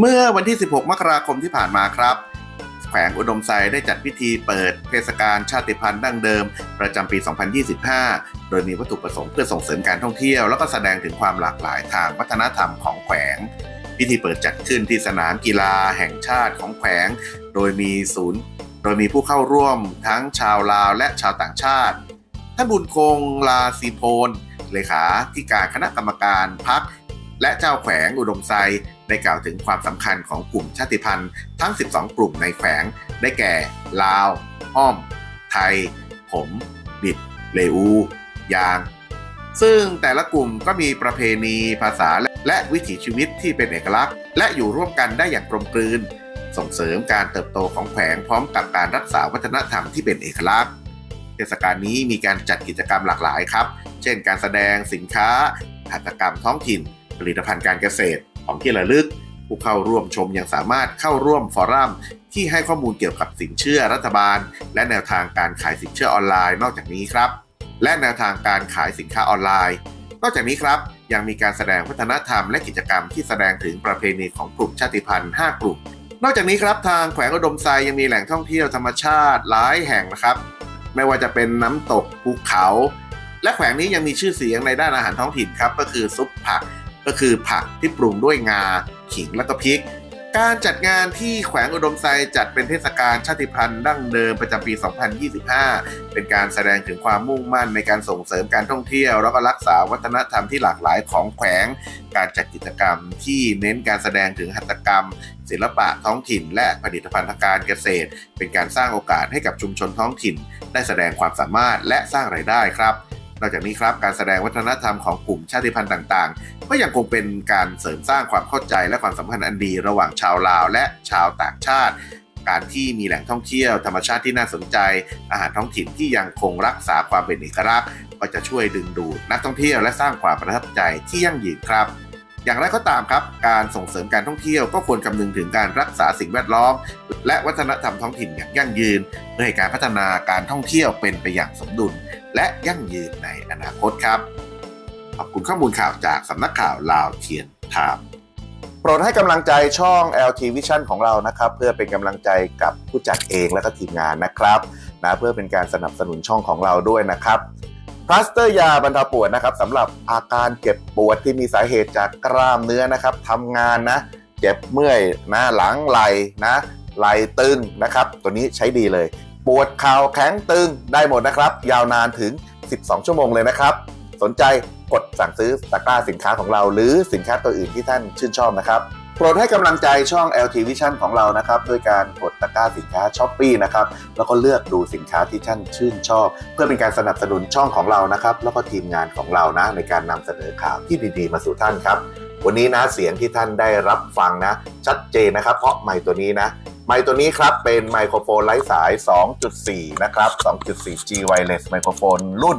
เมื่อวันที่ 16 มกราคมที่ผ่านมาครับ แขวงอุดมไซได้จัดพิธีเปิดเทศกาลชาติพันธุ์ดั้งเดิม ประจำปี 2025 โดยมีวัตถุประสงค์เพื่อส่งเสริมการท่องเที่ยว แล้วก็แสดงถึงความหลากหลายทางวัฒนธรรมของแขวง พิธีเปิดจัดขึ้นที่สนามกีฬาแห่งชาติของแขวง โดยมีศูนย์ โดยมีผู้เข้าร่วมทั้งชาวลาวและชาวต่างชาติ ท่านบุญคงลาซีโพนเลขาธิการคณะกรรมการพักและเจ้าแขวงอุดมไซได้กล่าวถึงความสำคัญของกลุ่มชาติพันธุ์ทั้ง 12 กลุ่มในแขวง ได้แก่ ลาว อ้อม ไทย ผม บิด เลอู ยาง ซึ่งแต่ละกลุ่มก็มีประเพณีภาษาและวิถีชีวิตที่เป็นเอกลักษณ์ และอยู่ร่วมกันได้อย่างกลมกลืน ส่งเสริมการเติบโตของแขวงพร้อมกับการรักษาวัฒนธรรมที่เป็นเอกลักษณ์ เทศกาลนี้มีการจัดกิจกรรมหลากหลายครับ เช่น การแสดงสินค้าหัตถกรรมท้องถิ่น ผลิตภัณฑ์การเกษตร ของที่ระลึก ผู้เข้าร่วมชมยังสามารถเข้าร่วมฟอรัมที่ให้ข้อมูลเกี่ยวกับสินเชื่อรัฐบาล และแนวทางการขายสินเชื่อออนไลน์นอกจากนี้ครับ และแนวทางการขายสินค้าออนไลน์ นอกจากนี้ครับยังมีการแสดงวัฒนธรรมและกิจกรรมที่แสดงถึงประเพณีของกลุ่มชาติพันธุ์ 5 กลุ่ม นอกจากนี้ครับทางแขวงอุดมไซยังมีแหล่งท่องเที่ยวธรรมชาติหลายแห่งนะครับ ไม่ว่าจะเป็นน้ำตกภูเขา และแขวงนี้ยังมีชื่อเสียงในด้านอาหารท้องถิ่นครับก็คือซุปผักก็คือผักที่ปรุงด้วยงาขิงและก็พริก การจัดงานที่แขวงอุดมไซจัดเป็นเทศกาลชาติพันธุ์ดั้งเดิมประจำปี 2025 เป็นการแสดงถึงความมุ่งมั่นในการส่งเสริมการท่องเที่ยว แล้วก็รักษาวัฒนธรรมที่หลากหลายของแขวง การจัดกิจกรรมที่เน้นการแสดงถึงหัตถกรรม ศิลปะท้องถิ่น และผลิตภัณฑ์ทางการเกษตร เป็นการสร้างโอกาสให้กับชุมชนท้องถิ่น ได้แสดงความสามารถและสร้างรายได้ครับ นอกจากนี้ครับการแสดงวัฒนธรรมของกลุ่มชาติพันธุ์ต่างๆ ก็ยังคงเป็นการเสริมสร้างความเข้าใจและความสัมพันธ์อันดีระหว่างชาวลาวและชาวต่างชาติ การที่มีแหล่งท่องเที่ยวธรรมชาติที่น่าสนใจ อาหารท้องถิ่นที่ยังคงรักษาความเป็นเอกลักษณ์ก็จะช่วยดึงดูดนักท่องเที่ยวและสร้างความประทับใจที่ยั่งยืนครับ อย่างไรก็ตามครับ การส่งเสริมการท่องเที่ยวก็ควรคำนึงถึงการรักษาสิ่งแวดล้อม และวัฒนธรรมท้องถิ่นอย่างยั่งยืน เพื่อให้การพัฒนาการท่องเที่ยวเป็นไปอย่างสมดุล และยั่งยืนในอนาคตครับ ขอบคุณข้อมูลข่าวจากสำนักข่าวลาวเทียนไทม์โปรดให้กำลังใจช่อง LT Vision ของเรานะครับ เพื่อเป็นกำลังใจกับผู้จัดเองและก็ทีมงานนะครับนะเพื่อเป็นการสนับสนุนช่องของเราด้วยนะครับ พลาสเตอร์ยาบรรเทาปวดนะครับสำหรับอาการเจ็บปวดที่มีสาเหตุจากกล้ามเนื้อนะครับทำงานนะ เจ็บเมื่อยนะหลังไหลนะไหลตึงนะครับ ตัวนี้ใช้ดีเลย ปวดเข่าแข็งตึงได้หมดนะครับ ยาวนานถึง 12 ชั่วโมงเลยนะครับ สนใจกดสั่งซื้อตะกร้าสินค้าของเรา หรือสินค้าตัวอื่นที่ท่านชื่นชอบนะครับ โปรดให้กำลังใจช่อง LT Vision ของเรานะครับด้วยการกดตะกร้าสินค้าช้อปปีนะครับแล้วก็เลือกดูสินค้าที่ท่านชื่นชอบ เพื่อเป็นการสนับสนุนช่องของเรานะครับแล้วก็ทีมงานของเรานะในการนำเสนอข่าวที่ดีๆ มาสู่ท่านครับ วันนี้นะเสียงที่ท่านได้รับฟังนะ ชัดเจนนะครับ เพราะไมค์ตัวนี้นะไมค์ตัวนี้ครับเป็นไมโครโฟนไร้สาย 2.4 นะครับ 2.4 G wireless ไมโครโฟนรุ่น